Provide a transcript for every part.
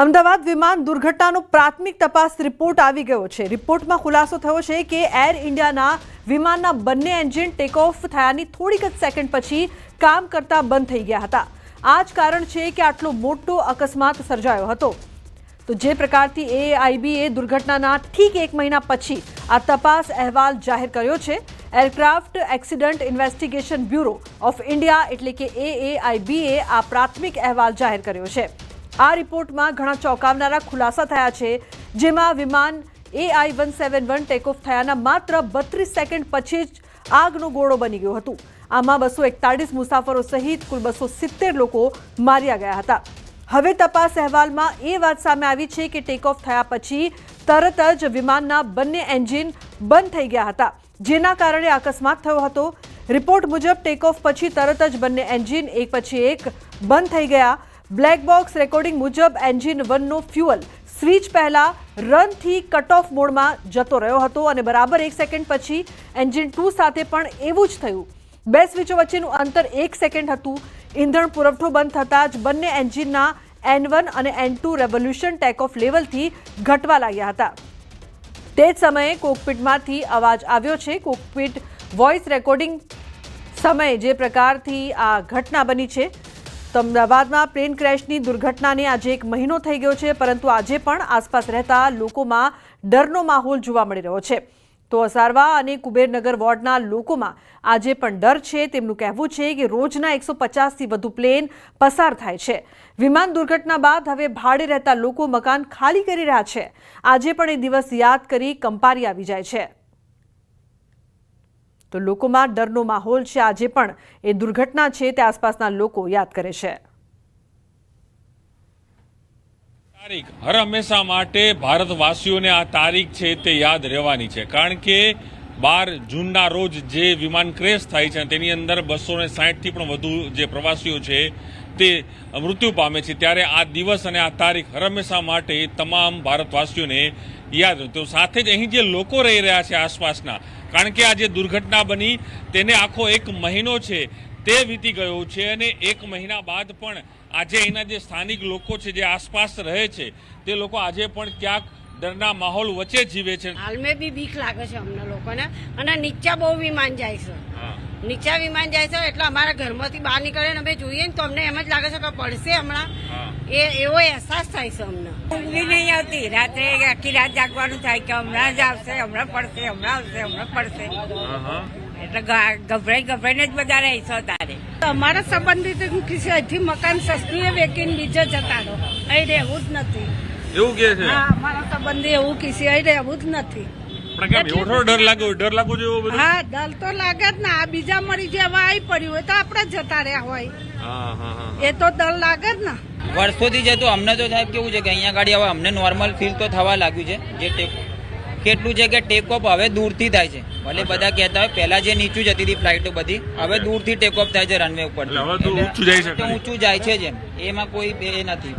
અમદાવાદ વિમાન દુર્ઘટનાનો પ્રાથમિક તપાસ રિપોર્ટ આવી ગયો છે. રિપોર્ટમાં ખુલાસો થયો છે કે એર ઇન્ડિયાના વિમાનના બંને એન્જિન ટેક ઓફ થયાની થોડીક જ સેકન્ડ પછી કામ કરતા બંધ થઈ ગયા હતા. આ જ કારણ છે કે આટલો મોટો અકસ્માત સર્જાયો હતો. તો જે પ્રકારથી એઆઈબીએ દુર્ઘટનાના ઠીક એક મહિના પછી આ તપાસ અહેવાલ જાહેર કર્યો છે. Aircraft accident investigation bureau of India એટલે કે એએઆઈબીએ આ પ્રાથમિક અહેવાલ જાહેર કર્યો છે. આ રિપોર્ટમાં ઘણા ચોંકાવનારા ખુલાસા થયા છે, જેમાં વિમાન AI one seven one takeoff થયાના માત્ર બત્રીસ સેકન્ડ પછી જ આગનો ગોળો બની ગયો હતું. આમાં બસો એકતાળીસ મુસાફરો સહિત કુલ બસો સિત્તેર લોકો માર્યા ગયા હતા. હવે તપાસ અહેવાલમાં એ વાત સામે આવી છે કે ટેકઓફ થયા પછી તરત જ વિમાનના બંને એન્જિન બંધ થઈ ગયા હતા, જેના કારણે અકસ્માત થયો હતો. રિપોર્ટ મુજબ ટેકઓફ પછી તરત જ બંને એન્જિન એક પછી એક બંધ થઈ ગયા. બ્લેક બોક્સ રેકોર્ડિંગ મુજબ એન્જિન વનનો ફ્યુઅલ સ્વિચ પહેલા રનથી કટ ઓફ મોડમાં જતો રહ્યો હતો અને બરાબર એક સેકન્ડ પછી એન્જિન ટુ સાથે પણ એવું જ થયું. બે સ્વિચો વચ્ચેનું અંતર એક સેકન્ડ હતું. ઇંધણ પુરવઠો બંધ થતાં જ બંને એન્જિનના એન વન અને N two revolution take off લેવલથી ઘટવા લાગ્યા હતા. તે જ સમયે કોકપીટમાંથી અવાજ આવ્યો છે. કોકપીટ વોઇસ રેકોર્ડિંગ સમયે જે પ્રકારથી આ ઘટના બની છે. તો અમદાવાદમાં પ્લેન ક્રેશની દુર્ઘટનાને આજે એક મહિનો થઈ ગયો છે, પરંતુ આજે પણ આસપાસ રહેતા લોકોમાં ડરનો માહોલ જોવા મળી રહ્યો છે. તો અસારવા અને કુબેરનગર વોર્ડના લોકોમાં આજે પણ ડર છે. તેમનું કહેવું છે કે રોજના એકસો પચાસથી વધુ પ્લેન પસાર થાય છે. વિમાન દુર્ઘટના બાદ હવે ભાડે રહેતા લોકો મકાન ખાલી કરી રહ્યા છે. આજે પણ એ દિવસ યાદ કરી કંપારી આવી જાય છે. તો લોકોમાં ડરનો માહોલ છે. આજે પણ એ દુર્ઘટના છે તે આસપાસના લોકો યાદ કરે છે. તારીખ હર હંમેશા માટે ભારતવાસીઓને આ તારીખ છે તે યાદ રહેવાની છે. કારણ કે બાર જૂનના રોજ જે વિમાન ક્રેશ થાય છે તેની અંદર બસો ને સાહીઠથી પણ વધુ જે પ્રવાસીઓ છે તે મૃત્યુ પામે છે, ત્યારે આ દિવસ અને આ તારીખ હર હંમેશા માટે તમામ ભારતવાસીઓને યાદ રહ્યું સાથે જ અહીં જે લોકો રહી રહ્યા છે આસપાસના કારણ કે આ જે દુર્ઘટના બની તેને આખો એક મહિનો છે તે વીતી ગયો છે અને એક મહિના બાદ પણ આજે અહીંના જે સ્થાનિક લોકો છે જે આસપાસ રહે છે તે લોકો આજે પણ ક્યાંક ડરના માહોલ વચ્ચે જીવે છે. હાલમે બી બીક લાગે છે અમને લોકોને. અને નીચા બહુ વિમાન જાય છે. નીચા વિમાન જાય છે એટલે અમારા ઘરમાંથી બહાર નીકળે ને અમે જોઈએ ને તો અમને એમ જ લાગે છે કે પડશે હમણાં. એ એવો અહેસાસ થાય છે અમને. ઊંઘી નહીં આવતી. રાત્રે આખી રાત જાગવાનું થાય કે હમણાં જ આવશે હમણાં પડશે હમણાં આવશે હમણાં પડશે. એટલે ગભરાઈ ગભરાઈને જ બધા રહીશો તારે અમારા સંબંધિત અહીંથી મકાન સસ્તું વેકીને બીજો જતા રહો. અહીં રહેવું જ નથી. એવું કે છે? હા અમારા સંબંધી એવું કિસ્સે અહીં રહેવું જ નથી. પણ કેમ એવો થોડો ડર લાગ્યો ડર લાગવો જોઈએ એવો હા ડર તો લાગે જ ને. આ બીજા મરી જેવા આવી પડ્યું હોય તો આપણે જ જતા રહ્યા હોય. હા હા હા એ તો ડર લાગે જ ને. વર્ષોથી છે અમને તો સાહેબ કેવું છે કે અહીંયા ગાડી હવે અમને નોર્મલ ફીલ તો થવા લાગ્યું છે જે ટેક કેટલું છે કે ટેક ઓફ હવે દૂરથી થાય છે. ભલે બધા કહેતા હોય પહેલા જે નીચું જતી હતી ફ્લાઇટો બધી હવે દૂરથી ટેક ઓફ થાય છે રનવે ઉપર. ઊંચું જાય છે ઊંચું જાય છે જેમ એમાં. કોઈ એ નથી.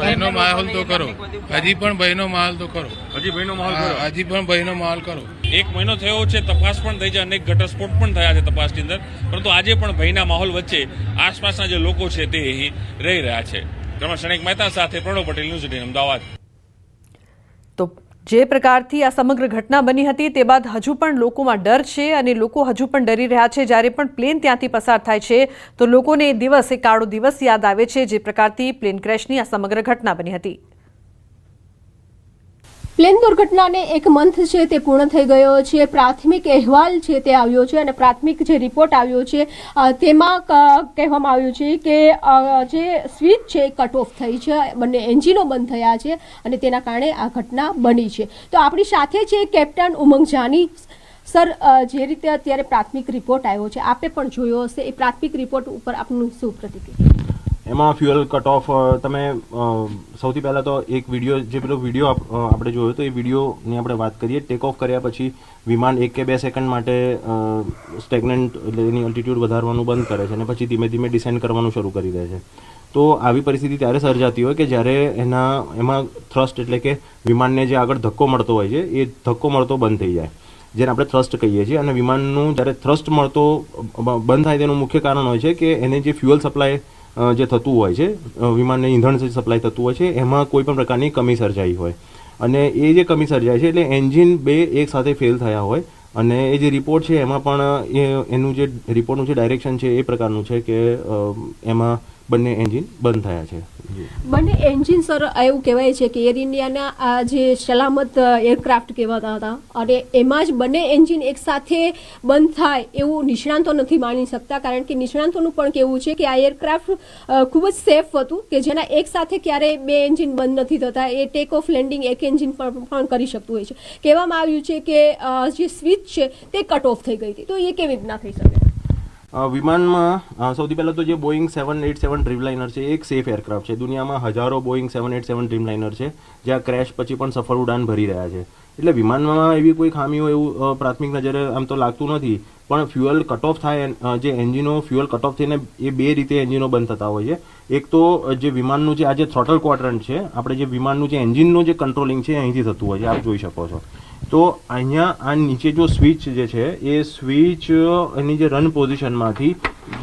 ભયનો માહોલ તો કરો હજી પણ ભયનો માહોલ તો કરો હજી ભાઈનો માહોલ કરો હજી પણ ભયનો માહોલ કરો એક મહિનો થયો છે તપાસ પણ થઈ છે અનેક ઘટસ્ફોટ પણ થયા છે તપાસની અંદર. પરંતુ આજે પણ ભયના માહોલ વચ્ચે આસપાસના જે લોકો છે તે રહી રહ્યા છે. રમેશ શણેક મહેતા સાથે પ્રણવ પટેલ ન્યૂઝ એટીન અમદાવાદ. જે પ્રકારથી આ સમગ્ર ઘટના બની હતી તે બાદ હજુ પણ લોકોમાં ડર છે અને લોકો હજુ પણ ડરી રહ્યા છે. જ્યારે પણ પ્લેન ત્યાંથી પસાર થાય છે, તો લોકોને એ દિવસ, એ કાળો દિવસ યાદ આવે છે, જે પ્રકારથી પ્લેન ક્રેશની આ સમગ્ર ઘટના બની હતી. પ્લેન દુર્ઘટનાને એક મંથ છે તે પૂર્ણ થઈ ગયો છે. પ્રાથમિક અહેવાલ છે તે આવ્યો છે અને પ્રાથમિક જે રિપોર્ટ આવ્યો છે તેમાં કહેવામાં આવ્યું છે કે જે સ્વિચ છે એ કટ ઓફ થઈ છે. બંને એન્જિનો બંધ થયા છે અને તેના કારણે આ ઘટના બની છે. તો આપણી સાથે છે કેપ્ટન ઉમંગ જાની. સર જે રીતે અત્યારે પ્રાથમિક રિપોર્ટ આવ્યો છે, આપે પણ જોયો હશે. એ પ્રાથમિક રિપોર્ટ ઉપર આપનું શું પ્રતિક્રિયા? એમાં ફ્યુઅલ કટ ઓફ તમે સૌથી પહેલાં તો એક વીડિયો જે પેલો વીડિયો આપ- આપણે જોયો તો એ વિડીયોની આપણે વાત કરીએ. ટેક ઓફ કર્યા પછી વિમાન એક કે બે સેકન્ડ માટે સ્ટેગ્નન્ટ એટલે એની અલ્ટિટ્યૂડ વધારવાનું બંધ કરે છે અને પછી ધીમે ધીમે ડિસેન્ડ કરવાનું શરૂ કરી દે છે. તો આવી પરિસ્થિતિ ત્યારે સર્જાતી હોય કે જ્યારે એના, એમાં થ્રસ્ટ એટલે કે વિમાનને જે આગળ ધક્કો મળતો હોય છે, એ ધક્કો મળતો બંધ થઈ જાય. જેને આપણે થ્રસ્ટ કહીએ છીએ અને વિમાનનું જ્યારે થ્રસ્ટ મળતો બંધ થાય તેનું મુખ્ય કારણ હોય છે કે એને જે ફ્યુઅલ સપ્લાય જે થતું હોય છે વિમાનને ઈંધણ સપ્લાય થતું હોય છે, એમાં કોઈ પણ પ્રકારની કમી સર્જાઈ હોય. અને એ જે કમી સર્જાય છે, એટલે એન્જિન બે એક સાથે ફેલ થયા હોય. અને એ જે રિપોર્ટ છે, એમાં પણ એનું જે રિપોર્ટનું જે ડાયરેક્શન છે, એ પ્રકારનું છે કે એમાં બંને એન્જિન બંધ થયા છે. બંને એન્જિન સર એવું કહેવાય છે કે એર ઇન્ડિયાના આ જે સલામત એરક્રાફ્ટ કહેવાતા હતા, અને એમાં જ બંને એન્જિન એકસાથે બંધ થાય એવું નિષ્ણાંતો નથી માની શકતા, કારણ કે નિષ્ણાંતોનું પણ કહેવું છે કે આ એરક્રાફ્ટ ખૂબ જ સેફ હતું કે જેના એક સાથે ક્યારેય બે એન્જિન બંધ નથી થતા. એ ટેક ઓફ લેન્ડિંગ એક એન્જિન પણ પણ કરી શકતું હોય છે. કહેવામાં આવ્યું છે કે જે સ્વિચ છે તે કટ ઓફ થઈ ગઈ હતી. તો એ કેવી રીતના થઈ શકે? વિમાનમાં સૌથી પહેલાં તો જે બોઈંગ સેવન એટ સેવન ડ્રીમલાઇનર છે એક સેફ એરક્રાફ્ટ છે. દુનિયામાં હજારો બોઈંગ સેવન એટ સેવન ડ્રીમલાઇનર છે, જ્યાં ક્રેશ પછી પણ સફળ ઉડાન ભરી રહ્યા છે. એટલે વિમાનમાં એવી કોઈ ખામી હોય એવું પ્રાથમિક નજરે આમ તો લાગતું નથી, પણ ફ્યુઅલ કટ ઓફ થાય જે એન્જિનો ફ્યુઅલ કટ ઓફ થઈને એ બે રીતે એન્જિનો બંધ થતા હોય છે. એક તો જે વિમાનનું જે આ જે થ્રોટલ ક્વાડરન્ટ છે, આપણે જે વિમાનનું જે એન્જિનનું જે કંટ્રોલિંગ છે અહીંથી થતું હોય છે, આપ જોઈ શકો છો. તો અહીંયા આ નીચે જો સ્વિચ જે છે, એ સ્વિચ એની જે રન પોઝિશનમાંથી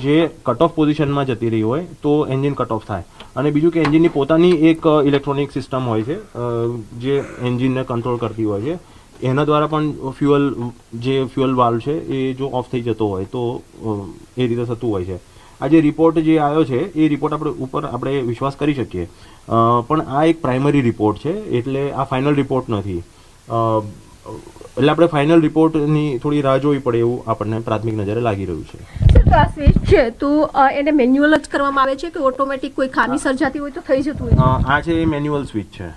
જે કટ ઓફ પોઝિશનમાં જતી રહી હોય, તો એન્જિન કટ ઓફ થાય. અને બીજું કે એન્જિનની પોતાની એક ઇલેક્ટ્રોનિક સિસ્ટમ હોય છે જે એન્જિનને કંટ્રોલ કરતી હોય છે, એના દ્વારા પણ ફ્યુઅલ જે ફ્યુઅલ વાલ્વ છે, એ જો ઓફ થઈ જતો હોય, તો એ રીતે થતું હોય છે. આ જે રિપોર્ટ જે આવ્યો છે, એ રિપોર્ટ આપણે ઉપર આપણે વિશ્વાસ કરી શકીએ. પણ આ એક પ્રાઇમરી રિપોર્ટ છે, એટલે આ ફાઇનલ રિપોર્ટ નથી. એટલે આપણે ફાઇનલ રિપોર્ટની થોડી રાહ જોવી પડે એવું આપણને પ્રાથમિક નજરે લાગી રહ્યું છે. આ છે તો એને મેન્યુઅલ જ કરવામાં આવે છે કે ઓટોમેટિક કોઈ ખામી સર્જાતી હોય તો થઈ જતું હોય આ છે એ મેન્યુઅલ સ્વિચ છે.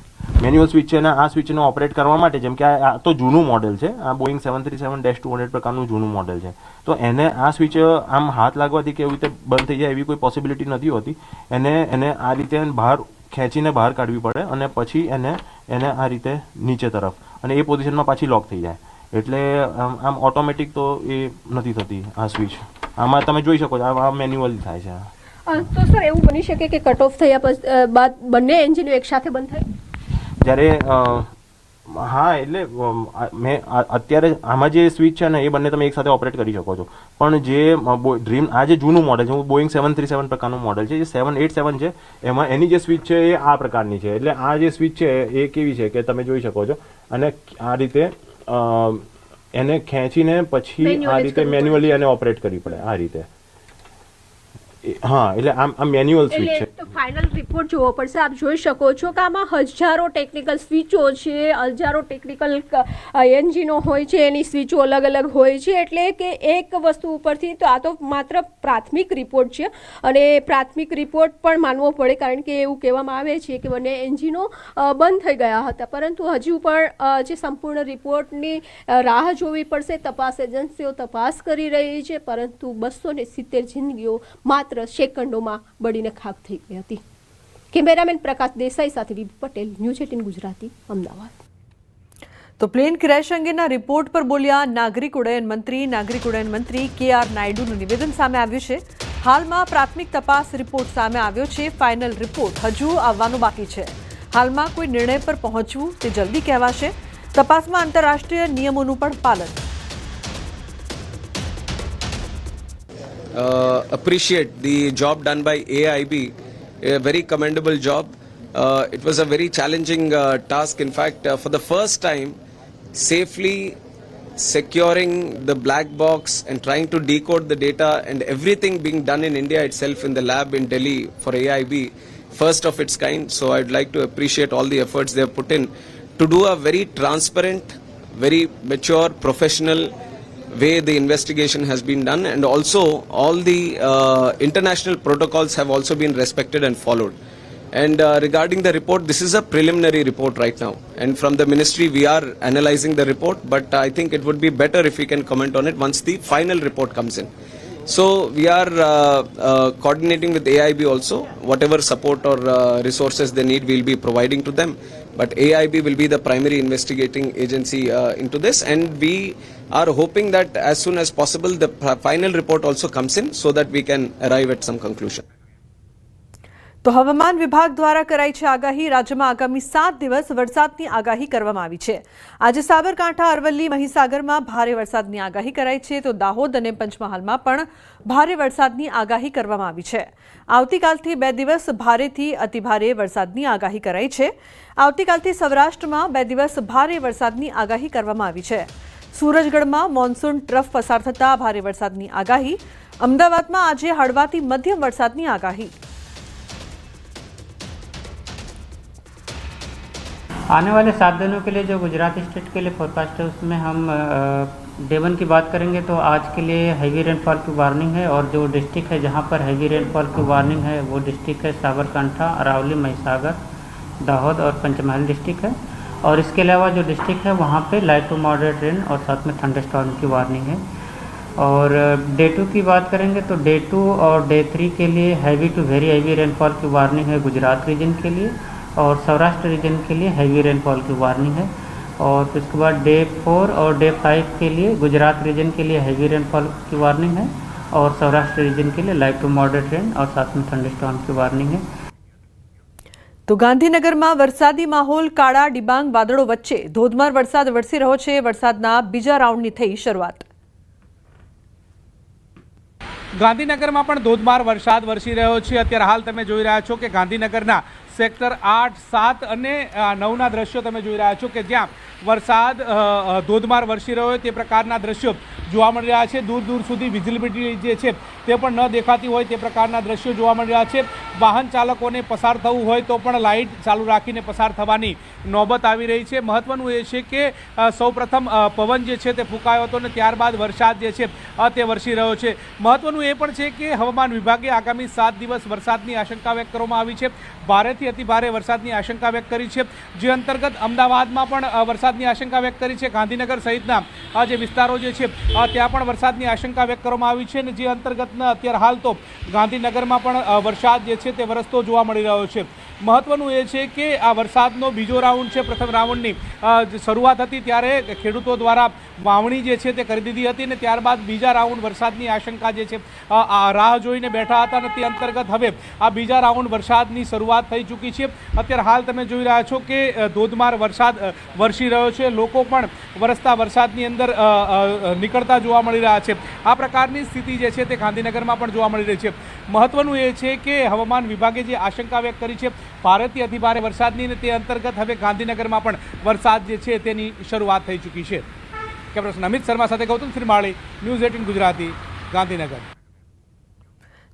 મેન્યુઅલ સ્વિચ છે અને આ સ્વિચનો ઓપરેટ કરવા માટે જેમ કે આ આ તો જૂનું મોડેલ છે આ Boeing seven three seven dash two hundred પ્રકારનું જૂનું મોડેલ છે. તો એને આ સ્વિચ આમ હાથ લાગવાથી કે એવી રીતે બંધ થઈ જાય એવી કોઈ પોસિબિલિટી નથી હોતી. એને એને આ રીતે બહાર ખેંચીને બહાર કાઢવી પડે અને પછી એને એને આ રીતે નીચે તરફ અને એ પોઝિશનમાં પાછી લોક થઈ જાય. એટલે આમ ઓટોમેટિક તો એ નથી થતી આ સ્વિચ આમાં તમે જોઈ શકો છો આ મેન્યુઅલ થાય છે. તો સર એવું બની શકે કે કટ ઓફ થયા પછી બાદ બંને એન્જિનો એકસાથે બંધ થાય? જ્યારે હા એટલે મેં અત્યારે આમાં જે સ્વિચ છે ને એ બંને તમે એકસાથે ઓપરેટ કરી શકો છો. પણ જે ડ્રીમ આ જે જૂનું મોડેલ છે બોઈંગ સેવન થ્રી સેવન પ્રકારનું મોડેલ છે જે સેવન એટ સેવન છે એમાં એની જે સ્વિચ છે એ આ પ્રકારની છે. એટલે આ જે સ્વિચ છે એ કેવી છે કે તમે જોઈ શકો છો. અને આ રીતે એને ખેંચીને પછી આ રીતે મેન્યુઅલી એને ઓપરેટ કરવી પડે આ રીતે. હા એટલે આમ આ મેન્યુઅલ સ્વિચ છે. તો ફાઇનલ રિપોર્ટ જોવો પડશે. આપ જોઈ શકો છો કે આમાં હજારો ટેકનિકલ સ્વિચો છે હજારો ટેકનિકલ એન્જિનો હોય છે એની સ્વિચો અલગ અલગ હોય છે. એટલે કે એક વસ્તુ ઉપરથી તો આ તો માત્ર પ્રાથમિક રિપોર્ટ છે. અને પ્રાથમિક રિપોર્ટ પણ માનવો પડે કારણ કે એવું કહેવામાં આવે છે કે બંને એન્જિનો બંધ થઈ ગયા હતા. પરંતુ હજુ પણ જે સંપૂર્ણ રિપોર્ટની રાહ જોવી પડશે તપાસ એજન્સીઓ તપાસ કરી રહી છે. પરંતુ બસો ને સિત્તેર જિંદગીઓ માત્ર સેકન્ડોમાં બળીને ખાક થઈ ગઈ હતી. કેમેરામેન પ્રકાશ દેસાઈ સાથે વિભુ પટેલ, ન્યૂઝ એટીન ગુજરાતી, અમદાવાદ. તો પ્લેન ક્રેશ અંગેના રિપોર્ટ પર બોલ્યા નાગરિક ઉડ્ડયન મંત્રી, નાગરિક ઉડ્ડયન મંત્રી કે આર નાયડુનું નિવેદન સામે આવ્યું છે. હાલમાં પ્રાથમિક તપાસ રિપોર્ટ સામે આવ્યો છે. ફાઇનલ રિપોર્ટ હજુ આવવાનો બાકી છે. હાલમાં કોઈ નિર્ણય પર પહોંચવું તે જલ્દી કહેવાશે. તપાસમાં આંતરરાષ્ટ્રીય નિયમોનું પણ પાલન. Uh, appreciate the job done by AIB, a very commendable job. Uh, it was a very challenging uh, task. In fact, uh, for the first time, safely securing the black box and trying to decode the data and everything being done in India itself in the lab in Delhi for AIB, first of its kind. So I'd like to appreciate all the efforts they have put in to do a very transparent, very mature, professional way the investigation has been done and also all the uh, international protocols have also been respected and followed and uh, regarding the report this is a preliminary report right now and from the ministry we are analyzing the report but i think it would be better if we can comment on it once the final report comes in so we are uh, uh, coordinating with AIB also. Whatever support or uh, resources they need, we'll be providing to them. But AIB will be the primary investigating agency uh, into this, and we are hoping that as soon as possible the final report also comes in, so that we can arrive at some conclusion. તો હવામાન વિભાગ દ્વારા કરાઈ છે આગાહી. રાજ્યમાં આગામી સાત દિવસ વરસાદની આગાહી કરવામાં આવી છે. આજે સાબરકાંઠા, અરવલ્લી, મહીસાગરમાં ભારે વરસાદની આગાહી કરાઈ છે. તો દાહોદ અને પંચમહાલમાં પણ ભારે વરસાદની આગાહી કરવામાં આવી છે. આવતીકાલથી બે દિવસ ભારેથી અતિભારે વરસાદની આગાહી કરાઈ છે. આવતીકાલથી સૌરાષ્ટ્રમાં બે દિવસ ભારે વરસાદની આગાહી કરવામાં આવી છે. સુરજગઢમાં મોન્સૂન ટ્રફ પસાર થતાં ભારે વરસાદની આગાહી. અમદાવાદમાં આજે હળવાથી મધ્યમ વરસાદની આગાહી. आने वाले सात दिनों के लिए जो गुजरात स्टेट के लिए फोरकास्ट है, उसमें हम डे वन की बात करेंगे तो आज के लिए हैवी रेनफॉल की वार्निंग है और जो डिस्ट्रिक्ट है जहाँ पर हैवी रेनफॉल की वार्निंग है, वो डिस्ट्रिक्ट है साबरकांठा अरावली महिसागर दाहोद और पंचमहल डिस्ट्रिक्ट है। और इसके अलावा जो डिस्ट्रिक्ट है, वहाँ पे लाइट टू मॉडरेट रेन और साथ में थंडर स्टॉर्म की वार्निंग है। और डे टू की बात करेंगे तो डे टू और डे थ्री के लिए heavy to very heavy rainfall की वार्निंग है गुजरात रीजन के लिए। और सौराष्ट्र रीजन के लिए हैवी रेनफॉल की वार्निंग है और फिर उसके बाद डे फोर और डे फाइव के लिए गुजरात रीजन के लिए हैवी रेनफॉल की वार्निंग है और सौराष्ट्र रीजन के लिए लाइट टू मॉडरेट रेन और साथ में थंडर स्टॉर्म की वार्निंग है તો ગાંધીનગરમાં વરસાદી માહોલ કાળા ડિબાંગ વાદળો વચ્ચે ધોધમાર વરસાદ વરસી રહ્યો છે વરસાદના બીજા રાઉન્ડની થઈ શરૂઆત ગાંધીનગરમાં પણ ધોધમાર વરસાદ વરસી રહ્યો છે અત્યારે હાલ તમે જોઈ રહ્યા છો કે ગાંધીનગરના સેક્ટર આઠ, સાત અને નવના દ્રશ્યો તમે જોઈ રહ્યા છો કે જ્યાં વરસાદ ધોધમાર વરસી રહ્યો હોય તે પ્રકારના દ્રશ્યો જોવા મળી રહ્યા છે. દૂર દૂર સુધી વિઝિબિલિટી જે છે તે પણ ન દેખાતી હોય તે પ્રકારના દ્રશ્યો જોવા મળી રહ્યા છે. વાહન ચાલકોને પસાર થવું હોય તો પણ લાઇટ ચાલુ રાખીને પસાર થવાની નોબત આવી રહી છે. મહત્વનું એ છે કે સૌપ્રથમ પવન જે છે તે ફૂંકાયો હતો અને ત્યારબાદ વરસાદ જે છે તે વરસી રહ્યો છે. મહત્વનું એ પણ છે કે હવામાન વિભાગે આગામી સાત દિવસ વરસાદની આશંકા વ્યક્ત કરવામાં આવી છે. ભારેથી અતિ ભારે વરસાદની આશંકા વ્યક્ત કરી છે. જે અંતર્ગત અમદાવાદમાં પણ વરસાદની આશંકા વ્યક્ત કરી છે. ગાંધીનગર સહિતના જે વિસ્તારો જે છે ત્યાં પણ વરસાદની આશંકા વ્યક્ત કરવામાં આવી છે અને જે અંતર્ગતના અત્યારે હાલ તો ગાંધીનગરમાં પણ વરસાદ જે છે તે વરસતો જોવા મળી રહ્યો છે. મહત્વનું એ છે કે આ વરસાદનો બીજો રાઉન્ડ છે પ્રથમ રાઉન્ડની. શરૂઆત હતી ત્યારે ખેડૂતો દ્વારા વાવણી જે છે તે કરી દીધી હતી અને ત્યારબાદ બીજા રાઉન્ડ વરસાદની આશંકા જે છે આ રાહ જોઈને બેઠા હતા અને તે અંતર્ગત હવે આ બીજા રાઉન્ડ વરસાદની શરૂઆત થઈ ચૂકી છે. અત્યારે હાલ તમે જોઈ રહ્યા છો કે ધોધમાર વરસાદ વરસી રહ્યો છે. લોકો પણ વરસતા વરસાદની અંદર નીકળતા જોવા મળી રહ્યા છે. આ પ્રકારની સ્થિતિ જે છે તે ગાંધીનગરમાં પણ જોવા મળી રહી છે. મહત્વનું એ છે કે હવામાન વિભાગે જે આશંકા વ્યક્ત કરી છે ભારેથી અતિભારે વરસાદની અને તે અંતર્ગત હવે ગાંધીનગરમાં પણ વરસાદ જે છે તેની શરૂઆત થઈ ચૂકી છે. કેમેરા અમિત શર્મા સાથે ગૌતમ શ્રીમાળી, ન્યૂઝ એટીન ગુજરાતી, ગાંધીનગર.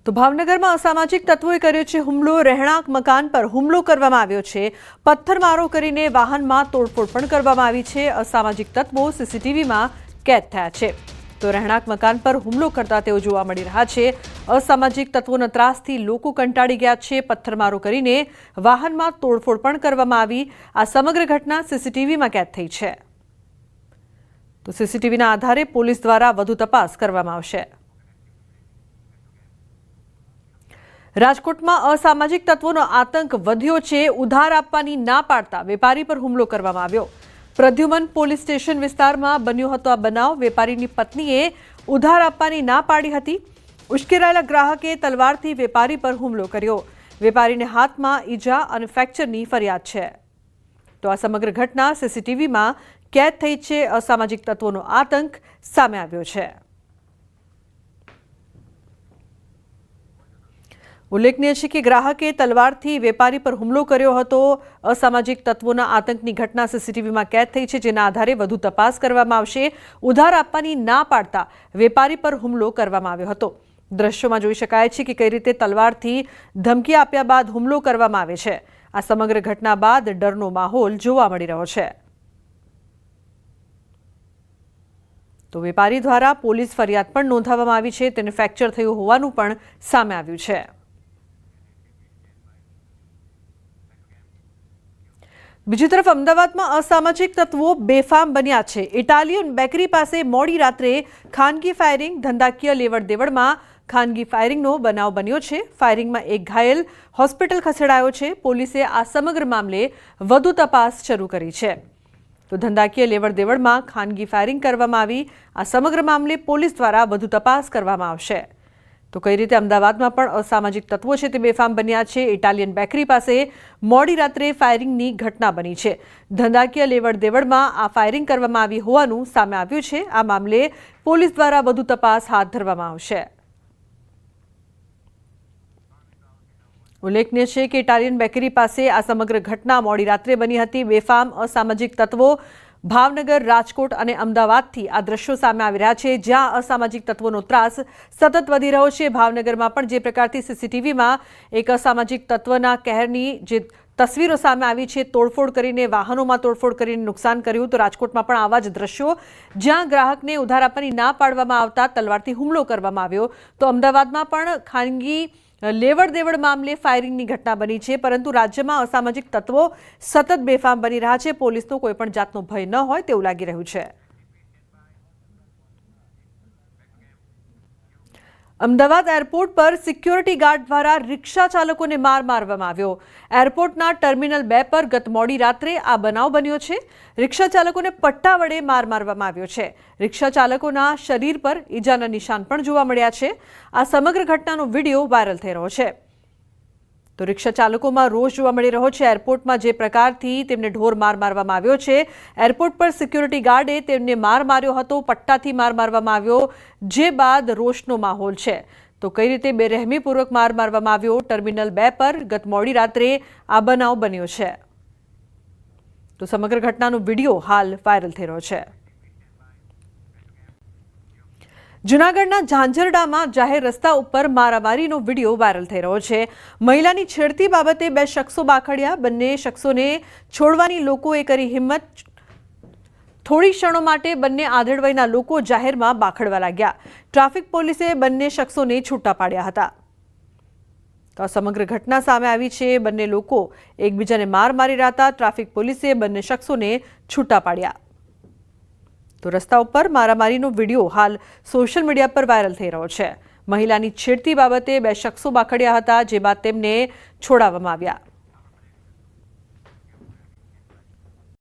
તો ભાવનગરમાં અસામાજિક તત્વોએ કર્યો છે હુમલો. રહેણાંક મકાન પર હુમલો કરવામાં આવ્યો છે. પથ્થરમારો કરીને વાહનમાં તોડફોડ પણ કરવામાં આવી છે. અસામાજિક તત્વો સીસીટીવીમાં કેદ થયા છે. તો રહેણાંક મકાન પર હુમલો કરતા તેઓ જોવા મળી રહ્યા છે. અસામાજિક તત્વોના ત્રાસથી લોકો કંટાળી ગયા છે. પથ્થરમારો કરીને વાહનમાં તોડફોડ પણ કરવામાં આવી. આ સમગ્ર ઘટના સીસીટીવીમાં કેદ થઈ છે. તો સીસીટીવીના આધારે પોલીસ દ્વારા વધુ તપાસ કરવામાં આવશે. રાજકોટમાં અસામાજિક તત્વોનો આતંક વધ્યો છે. ઉધાર આપવાની ના પાડતા વેપારી પર હુમલો કરવામાં આવ્યો. પ્રદ્યુમન પોલીસ સ્ટેશન વિસ્તારમાં બન્યો હતો આ બનાવ. વેપારીની પત્નીએ ઉધાર આપવાની ના પાડી હતી. ઉશ્કેરાયેલા ગ્રાહકે તલવારથી વેપારી પર હુમલો કર્યો. વેપારીને હાથમાં ઈજા અને ફ્રેક્ચરની ફરિયાદ છે. તો આ સમગ્ર ઘટના સીસીટીવીમાં કેદ થઈ છે. અસામાજિક તત્વોનો આતંક સામે આવ્યો છે. ઉલ્લેખનીય છે કે ગ્રાહકે તલવારથી વેપારી પર હુમલો કર્યો હતો. અસામાજિક તત્વોના આતંકની ઘટના સીસીટીવીમાં કેદ થઈ છે, જેના આધારે વધુ તપાસ કરવામાં આવશે. ઉધાર આપવાની ના પાડતા વેપારી પર હુમલો કરવામાં આવ્યો હતો. દ્રશ્યોમાં જોઈ શકાય છે કે કઈ રીતે તલવારથી ધમકી આપ્યા બાદ હુમલો કરવામાં આવે છે. આ સમગ્ર ઘટના બાદ ડરનો માહોલ જોવા મળી રહ્યો છે. તો વેપારી દ્વારા પોલીસ ફરિયાદ પણ નોંધાવવામાં આવી છે. તેને ફ્રેક્ચર થયું હોવાનું પણ સામે આવ્યું છે. બીજી તરફ અમદાવાદમાં અસામાજિક તત્વો બેફામ બન્યા છે. ઇટાલિયન બેકરી પાસે મોડી રાત્રે ખાનગી ફાયરિંગ, ધંધાકીય લેવડ દેવડમાં ખાનગી ફાયરિંગનો બનાવ બન્યો છે. ફાયરિંગમાં એક ઘાયલ હોસ્પિટલ ખસેડાયો છે. પોલીસે આ સમગ્ર મામલે વધુ તપાસ શરૂ કરી છે. તો ધંધાકીય લેવડ દેવડમાં ખાનગી ફાયરિંગ કરવામાં આવી. આ સમગ્ર મામલે પોલીસ દ્વારા વધુ તપાસ કરવામાં આવશે. તો કઈ રીતે અમદાવાદમાં પણ અસામાજિક તત્વો છે તે બેફામ બન્યા છે. ઇટાલિયન બેકરી પાસે મોડી રાત્રે ફાયરિંગની ઘટના બની છે. ધંધાકીય લેવડ દેવડમાં આ ફાયરિંગ કરવામાં આવી હોવાનું સામે આવ્યું છે. આ મામલે પોલીસ દ્વારા વધુ તપાસ હાથ ધરવામાં આવશે. ઉલ્લેખનીય છે કે ઇટાલિયન બેકરી પાસે આ સમગ્ર ઘટના મોડી રાત્રે બની હતી. બેફામ અસામાજિક તત્વો ભાવનગર, રાજકોટ અને અમદાવાદથી આ દ્રશ્યો સામે આવી રહ્યા છે, જ્યાં અસામાજિક તત્વોનો ત્રાસ સતત વધી રહ્યો છે. ભાવનગરમાં પણ જે પ્રકારથી સીસીટીવીમાં એક અસામાજિક તત્વના કહેરની જે તસવીરો સામે આવી છે, તોડફોડ કરીને, વાહનોમાં તોડફોડ કરીને નુકસાન કર્યું, તો રાજકોટમાં પણ આવા જ દ્રશ્યો, જ્યાં ગ્રાહકને ઉધાર આપવાની ના પાડવામાં આવતા તલવારથી હુમલો કરવામાં આવ્યો. તો અમદાવાદમાં પણ ખાનગી લેવડ દેવડ મામલે ફાયરિંગની ઘટના બની છે, પરંતુ રાજ્યમાં અસામાજિક તત્વો સતત બેફામ બની રહ્યા છે. પોલીસનો કોઈપણ જાતનો ભય ન હોય તેવું લાગી રહ્યું છે. અમદાવાદ એરપોર્ટ પર સિક્યોરિટી ગાર્ડ દ્વારા રિક્ષા ચાલકોને માર મારવામાં આવ્યો. એરપોર્ટના ટર્મિનલ બે પર ગત મોડી રાત્રે આ બનાવ બન્યો છે. રિક્ષા ચાલકોને પટ્ટા વડે માર મારવામાં આવ્યો છે. રિક્ષા ચાલકોના શરીર પર ઈજાના નિશાન પણ જોવા મળ્યા છે. આ સમગ્ર ઘટનાનો વીડિયો વાયરલ થઈ રહ્યો છે. તો રિક્ષા ચાલકોમાં રોષ જોવા મળી રહ્યો છે. એરપોર્ટમાં જે પ્રકારથી તેમને ઢોર માર મારવામાં આવ્યો છે. એરપોર્ટ પર સિક્યુરિટી ગાર્ડે તેમને માર માર્યો હતો. પટ્ટાથી માર મારવામાં આવ્યો, જે બાદ રોષનો માહોલ છે. તો કઈ રીતે બેરહેમીપૂર્વક માર મારવામાં આવ્યો? ટર્મિનલ બે પર ગત મોડી રાત્રે આ બનાવ બન્યો છે. તો સમગ્ર ઘટનાનો વીડિયો હાલ વાયરલ થઈ રહ્યો છે. જૂનાગઢના ઝાંઝરડામાં જાહેર રસ્તા ઉપર મારામારીનો વીડિયો વાયરલ થઈ રહ્યો છે. મહિલાની છેડતી બાબતે બે શખ્સો બાખડ્યા. બંને શખ્સોને છોડવાની લોકોએ કરી હિંમત. થોડી ક્ષણો માટે બંને આધેડવયના લોકો જાહેરમાં બાખડવા લાગ્યા. ટ્રાફિક પોલીસે બંને શખ્સોને છૂટા પાડ્યા હતા. તો સમગ્ર ઘટના સામે આવી છે. બંને લોકો એકબીજાને માર મારી રહ્યા હતા. ટ્રાફિક પોલીસે બંને શખ્સોને છૂટા પાડ્યા. તો રસ્તા ઉપર મારામારીનો વીડિયો હાલ સોશિયલ મીડિયા પર વાયરલ થઈ રહ્યો છે. મહિલાની છેડતી બાબતે બે શખ્સો બાખડ્યા હતા જે બાદ તેમને છોડાવવામાં આવ્યા.